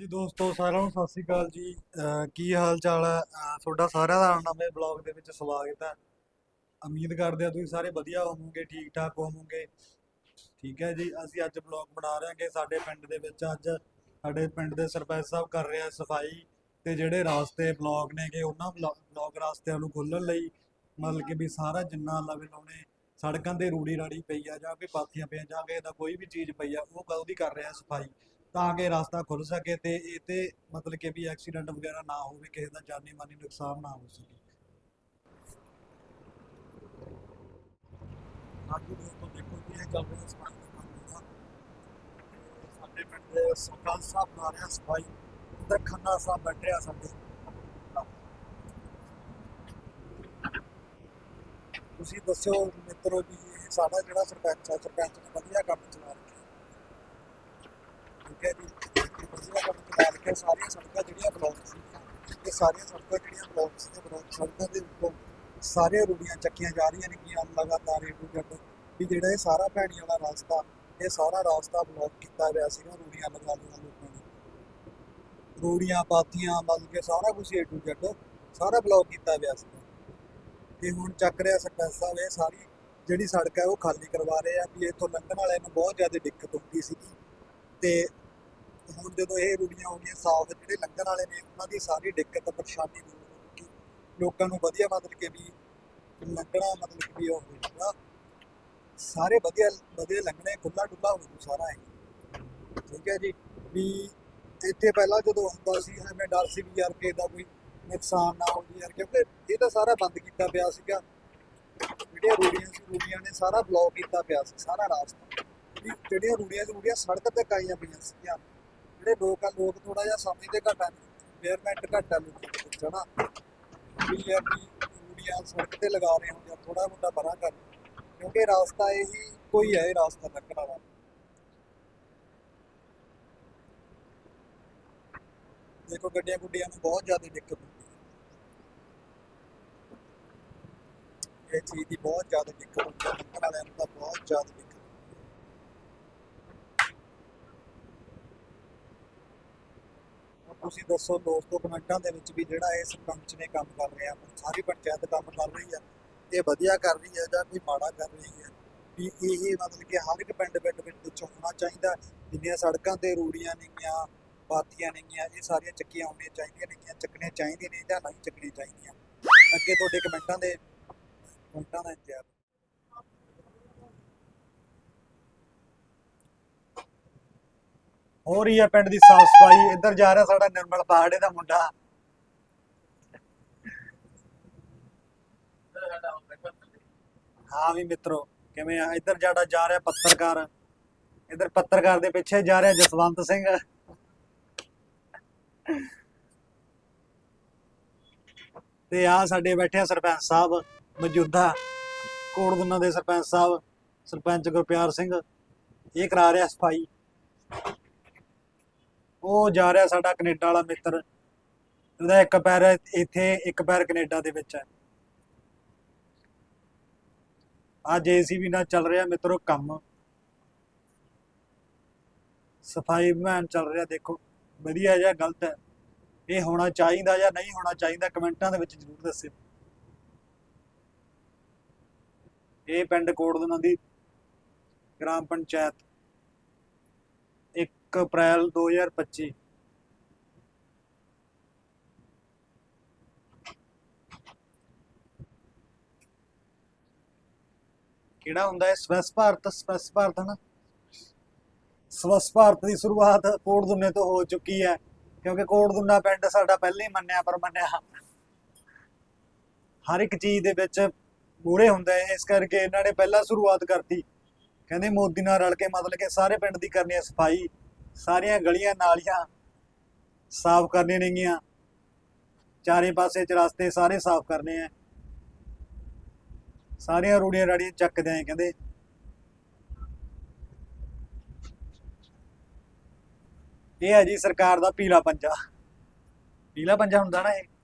ਜੀ ਦੋਸਤੋ, ਸਾਰਿਆਂ ਨੂੰ ਸਤਿ ਸ੍ਰੀ ਅਕਾਲ ਜੀ। ਕੀ ਹਾਲ ਚਾਲ ਹੈ ਤੁਹਾਡਾ ਸਾਰਿਆਂ ਦਾ ਨਵੇਂ ਬਲੌਗ ਦੇ ਵਿੱਚ ਸਵਾਗਤ ਹੈ। ਉਮੀਦ ਕਰਦੇ ਆ ਤੁਸੀਂ ਸਾਰੇ ਵਧੀਆ ਹੋਵੋਗੇ ਠੀਕ ਠਾਕ ਹੋਵੋਗੇ। ਠੀਕ ਹੈ ਜੀ, ਅਸੀਂ ਅੱਜ ਬਲੌਗ ਬਣਾ ਰਹੇ ਹਾਂਗੇ ਸਾਡੇ ਪਿੰਡ ਦੇ ਵਿੱਚ। ਅੱਜ ਸਾਡੇ ਪਿੰਡ ਦੇ ਸਰਪੰਚ ਸਾਹਿਬ ਕਰ ਰਹੇ ਆ ਸਫ਼ਾਈ ਤੇ ਜਿਹੜੇ ਰਾਸਤੇ ਬਲੌਗ ਨੇਗੇ, ਉਹਨਾਂ ਬਲੌਗ ਰਾਸਤਿਆਂ ਨੂੰ ਖੋਲ੍ਹਣ ਲਈ ਮਤਲਬ ਕਿ ਵੀ ਸਾਰਾ ਜਿੰਨਾ ਲਵੇ ਲਾਉਣੇ ਸੜਕਾਂ ਤੇ ਰੂੜੀ ਰਾੜੀ ਪਈ ਆ ਜਾਂ ਕੋਈ ਪਾਥੀਆਂ ਪਈਆਂ ਜਾਂ ਕਿਸੇ ਦਾ ਕੋਈ ਵੀ ਚੀਜ਼ ਪਈ ਆ, ਉਹ ਉਹਦੀ ਕਰ ਰਿਹਾ ਸਫ਼ਾਈ। ਤਾਂ ਕਿ ਰਸਤਾ ਖੁੱਲ ਸਕੇ ਤੇ ਇਹ ਤੇ ਮਤਲਬ ਕਿ ਵੀ ਐਕਸੀਡੈਂਟ ਵਗੈਰਾ ਨਾ ਹੋਵੇ, ਕਿਸੇ ਦਾ ਜਾਨੀ ਮਾਨੀ ਨੁਕਸਾਨ ਨਾ ਹੋ ਸਕੇ। ਅੱਜ ਦੋਸਤੋ, ਦੇਖੋ ਜੀ, ਇਹ ਚੱਲ ਰਿਹਾ ਸਫ਼ਾਈ ਦਾ ਕੰਮ ਹੁੰਦਾ ਸਾਡੇ ਪਿੰਡ ਦੇ ਸਰਪੰਚ ਸਾਹਿਬ ਬਣਾ ਰਿਹਾ ਸਫ਼ਾਈ ਉਧਰ ਖੰਨਾ ਸਾਹਿਬ ਬੈਠੇ ਆ ਸਾਡੇ। ਤੁਸੀਂ ਦੱਸਿਓ ਮਿੱਤਰੋ ਜੀ, ਇਹ ਸਾਡਾ ਜਿਹੜਾ ਸਰਪੰਚ ਹੈ ਸਰਪੰਚ ਨੇ ਵਧੀਆ ਕੰਮ ਚਲਾ ਰਿਹਾ ਠੀਕ ਜੀ ਵਧੀਆ ਕੰਮ ਚਲਾ ਰੱਖਿਆ ਸਾਰੀਆਂ ਸੜਕਾਂ ਜਿਹੜੀਆਂ ਬਲੌਕ ਸੀ ਇਹ ਸਾਰੀਆਂ ਸੜਕਾਂ ਜਿਹੜੀਆਂ ਬਲੌਕ ਸੀ ਤੇ ਬਲੌਕ ਸੜਕਾਂ ਦੇ ਉੱਤੋਂ ਸਾਰੇ ਰੂੜੀਆਂ ਚੱਕੀਆਂ ਜਾ ਰਹੀਆਂ ਨੇ ਕਿ ਲਗਾਤਾਰ ਏ ਟੂ ਜ਼ੈਡ ਵੀ ਜਿਹੜਾ ਇਹ ਸਾਰਾ ਭੈਣੀ ਵਾਲਾ ਰਸਤਾ ਇਹ ਸਾਰਾ ਰਸਤਾ ਬਲੌਕ ਕੀਤਾ ਗਿਆ ਸੀਗਾ ਰੂੜੀਆਂ ਲਗਾ ਲਈਆਂ ਲੋਕਾਂ ਨੇ ਰੂੜੀਆਂ ਪਾਥੀਆਂ ਮਤਲਬ ਕੇ ਸਾਰਾ ਕੁਝ ਏ ਟੂ ਜ਼ੈਡ ਸਾਰਾ ਬਲੌਕ ਕੀਤਾ ਗਿਆ ਸੀਗਾ ਤੇ ਹੁਣ ਚੱਕ ਰਿਹਾ ਸਰਪੰਚ ਸਾਹਿਬ ਇਹ ਸਾਰੀ ਜਿਹੜੀ ਸੜਕ ਹੈ ਉਹ ਖਾਲੀ ਕਰਵਾ ਰਹੇ ਆ ਵੀ ਇੱਥੋਂ ਲੰਘਣ ਵਾਲਿਆਂ ਨੂੰ ਬਹੁਤ ਜ਼ਿਆਦਾ ਦਿੱਕਤ ਹੁੰਦੀ ਸੀਗੀ ਤੇ ਹੁਣ ਜਦੋਂ ਇਹ ਰੂੜੀਆਂ ਹੋ ਗਈਆਂ ਸਾਫ਼ ਜਿਹੜੇ ਲੰਘਣ ਵਾਲੇ ਨੇ, ਉਹਨਾਂ ਦੀ ਸਾਰੀ ਦਿੱਕਤ, ਪਰੇਸ਼ਾਨੀ ਦੂਰ ਹੋ ਗਈ। ਲੋਕਾਂ ਨੂੰ ਵਧੀਆ ਮਤਲਬ ਕਿ ਵੀ ਲੰਘਣਾ ਮਤਲਬ ਕਿ ਵੀ ਉਹ ਹੋ ਸਾਰੇ ਵਧੀਆ ਵਧੀਆ ਲੰਘਣੇ ਖੁੱਲਾ ਡੁੱਲਾ ਹੋ ਜੂ ਸਾਰਾ ਇਹ। ਠੀਕ ਹੈ ਜੀ? ਵੀ ਇੱਥੇ ਪਹਿਲਾਂ ਜਦੋਂ ਹੁੰਦਾ ਸੀ, ਐਵੇਂ ਡਰ ਸੀ ਵੀ ਯਾਰ ਕਿਸੇ ਦਾ ਕੋਈ ਨੁਕਸਾਨ ਨਾ ਹੋ ਜਾਏ ਯਾਰ, ਕਿਉਂਕਿ ਇਹ ਤਾਂ ਸਾਰਾ ਬੰਦ ਕੀਤਾ ਪਿਆ ਸੀਗਾ। ਜਿਹੜੀਆਂ ਰੂੜੀਆਂ ਸੀ, ਰੂੜੀਆਂ ਨੇ ਸਾਰਾ ਬਲੌਕ ਕੀਤਾ ਪਿਆ ਸੀ, ਸਾਰਾ ਰਾਸਤਾ। ਜਿਹੜੀਆਂ ਰੂੜੀਆਂ ਰੂੜੀਆਂ ਸੜਕ ਤੇ ਕਾਈਆਂ ਪਈਆਂ ਸੀਗੀਆਂ ਜਿਹੜੇ ਲੋਕ ਆ, ਲੋਕ ਥੋੜਾ ਜਿਹਾ ਸਮਝਦੇ ਘੱਟ ਆ ਮੇਅਰਮੈਂਟ ਘੱਟ ਆ ਲੋਕਾਂ ਦੇ ਵਿੱਚ, ਹਨਾ? ਵੀ ਇਹ ਵੀ ਰੂੜੀਆਂ ਸੜਕ ਤੇ ਲਗਾ ਰਹੇ ਹੁੰਦੇ ਆ ਥੋੜਾ ਮੋਟਾ ਪਰਾਂ ਕਰ। ਕਿਉਂਕਿ ਰਾਸਤਾ ਇਹੀ ਕੋਈ ਹੈ, ਇਹ ਰਾਸਤਾ ਲੰਘਣ ਵਾਲਾ। ਦੇਖੋ, ਗੱਡੀਆਂ ਗੁੱਡੀਆਂ ਨੂੰ ਬਹੁਤ ਜ਼ਿਆਦਾ ਦਿੱਕਤ ਹੁੰਦੀ ਹੈ। ਇਹ ਚੀਜ਼ ਦੀ ਬਹੁਤ ਜ਼ਿਆਦਾ ਦਿੱਕਤ ਹੁੰਦੀ ਹੈ ਲੰਘਣ ਵਾਲਿਆਂ ਨੂੰ ਤਾਂ ਬਹੁਤ ਜ਼ਿਆਦਾ ਦਿੱਕਤ ਹੁੰਦੀ ਹੈ ਹੁਣ ਤੁਸੀਂ ਦੱਸੋ ਦੋਸਤੋ ਕਮੈਂਟਾਂ ਦੇ ਵਿੱਚ ਵੀ ਜਿਹੜਾ ਇਹ ਸਰਪੰਚ ਨੇ ਕੰਮ ਕਰ ਰਿਹਾ ਸਾਰੀ ਪੰਚਾਇਤ ਕੰਮ ਕਰ ਰਹੀ ਹੈ ਇਹ ਵਧੀਆ ਕਰ ਰਹੀ ਹੈ ਜਾਂ ਕੋਈ ਮਾੜਾ ਕਰ ਰਹੀ ਹੈ ਵੀ ਇਹ ਮਤਲਬ ਕਿ ਹਰ ਇੱਕ ਪਿੰਡ ਪਿੰਡ ਵਿੱਚ ਹੋਣਾ ਚਾਹੀਦਾ, ਜਿੰਨੀਆਂ ਸੜਕਾਂ ਤੇ ਰੂੜੀਆਂ ਨੇਗੀਆਂ ਪਾਥੀਆਂ ਨੇਗੀਆਂ, ਇਹ ਸਾਰੀਆਂ ਚੱਕੀਆਂ ਹੋਣੀਆਂ ਚਾਹੀਦੀਆਂ ਨੇਗੀਆਂ ਚੱਕਣੀਆਂ ਚਾਹੀਦੀਆਂ ਨੇ ਜਾਂ ਨਹੀਂ ਚੱਕਣੀਆਂ ਚਾਹੀਦੀਆਂ? ਅੱਗੇ ਤੁਹਾਡੇ ਕਮੈਂਟਾਂ ਦੇ, ਕਮੈਂਟਾਂ ਦਾ ਇੰਤਜ਼ਾਰ। ਹੋ ਰਹੀ ਹੈ ਪਿੰਡ ਦੀ ਸਾਫ਼ ਸਫ਼ਾਈ। ਇੱਧਰ ਜਾ ਰਿਹਾ ਸਾਡਾ ਨਿਰਮਲ ਪਹਾੜੇ ਦਾ ਮੁੰਡਾ। ਹਾਂ ਵੀ ਮਿੱਤਰੋ, ਕਿਵੇਂ ਆ? ਇੱਧਰ ਜਿਹੜਾ ਜਾ ਰਿਹਾ ਪੱਤਰਕਾਰ, ਇੱਧਰ ਪੱਤਰਕਾਰ ਦੇ ਪਿੱਛੇ ਜਾ ਰਿਹਾ ਜਸਵੰਤ ਸਿੰਘ। ਤੇ ਆ ਸਾਡੇ ਬੈਠੇ ਆ ਸਰਪੰਚ ਸਾਹਿਬ ਮੌਜੂਦਾ ਕੋੜਦੁਨਾ ਦੇ ਸਰਪੰਚ ਸਾਹਿਬ, ਸਰਪੰਚ ਗੁਰਪਿਆਰ ਸਿੰਘ। ਇਹ ਕਰਾ ਰਿਹਾ ਸਫ਼ਾਈ। ਉਹ ਜਾ ਰਿਹਾ ਸਾਡਾ ਕੈਨੇਡਾ ਵਾਲਾ ਮਿੱਤਰ। ਉਹਦਾ ਇੱਕ ਪੈਰ ਇੱਥੇ, ਇੱਕ ਪੈਰ ਕੈਨੇਡਾ ਦੇ ਵਿੱਚ ਹੈ। ਆ ਜੀਸੀਬੀ ਨਾਲ ਚੱਲ ਰਿਹਾ ਮਿੱਤਰੋ ਕੰਮ। ਸਫ਼ਾਈ ਅਭਿਆਨ ਚੱਲ ਰਿਹਾ ਦੇਖੋ। ਵਧੀਆ ਜਾਂ ਗਲਤ ਹੈ। ਇਹ ਹੋਣਾ ਚਾਹੀਦਾ ਜਾਂ ਨਹੀਂ ਹੋਣਾ ਚਾਹੀਦਾ ਕਮੈਂਟਾਂ ਦੇ ਵਿੱਚ ਜ਼ਰੂਰ ਦੱਸਿਓ। ਇਹ ਪਿੰਡ ਕੋਟਦਨਾ ਦੀ ਗ੍ਰਾਮ ਪੰਚਾਇਤ। 1 ਅਪ੍ਰੈਲ 2025 ਕਿਹੜਾ ਹੁੰਦਾ ਹੈ ਸਵੱਛ ਭਾਰਤ ਸਵੱਛ ਭਾਰਤ ਨਾ? ਸਵੱਛ ਭਾਰਤ ਦੀ ਸ਼ੁਰੂਆਤ ਕੋਟਦੁੰਨੇ ਤੋਂ ਹੋ ਚੁੱਕੀ ਹੈ, ਕਿਉਂਕਿ ਕੋਟ ਕੋਟਦੁੰਨਾ ਪਿੰਡ ਸਾਡਾ ਪਹਿਲੇ ਹੀ ਮੰਨਿਆ, ਪਰ ਮੰਨਿਆ ਹਰ ਇੱਕ ਚੀਜ਼ ਦੇ ਵਿੱਚ ਮੂਹਰੇ ਹੁੰਦਾ ਹੈ, ਇਸ ਕਰਕੇ ਇਹਨਾਂ ਨੇ ਪਹਿਲਾਂ ਸ਼ੁਰੂਆਤ ਕਰਤੀ। ਕਹਿੰਦੇ ਮੋਦੀ ਨਾਲ ਰਲ ਕੇ ਮਤਲਬ ਕਿ ਸਾਰੇ ਪਿੰਡ ਦੀ ਕਰਨੀ ਹੈ ਸਫ਼ਾਈ। ਸਾਰੀਆਂ ਗਲੀਆਂ ਨਾਲੀਆਂ ਸਾਫ਼ ਕਰਨੇ ਨੇਗੀਆਂ ਚਾਰੇ ਪਾਸੇ ਚ ਰਸਤੇ ਸਾਰੇ ਸਾਫ਼ ਕਰਨੇ ਆ। ਸਾਰੀਆਂ ਰੂੜੀਆਂ ਰਾੜੀਆਂ ਚੱਕਦੇ ਆਂ ਕਹਿੰਦੇ। ਇਹ ਹੈ ਜੀ ਸਰਕਾਰ ਦਾ ਪੀਲਾ ਪੰਜਾ। ਪੀਲਾ ਪੰਜਾ ਹੁੰਦਾ ਨਾ ਇਹ।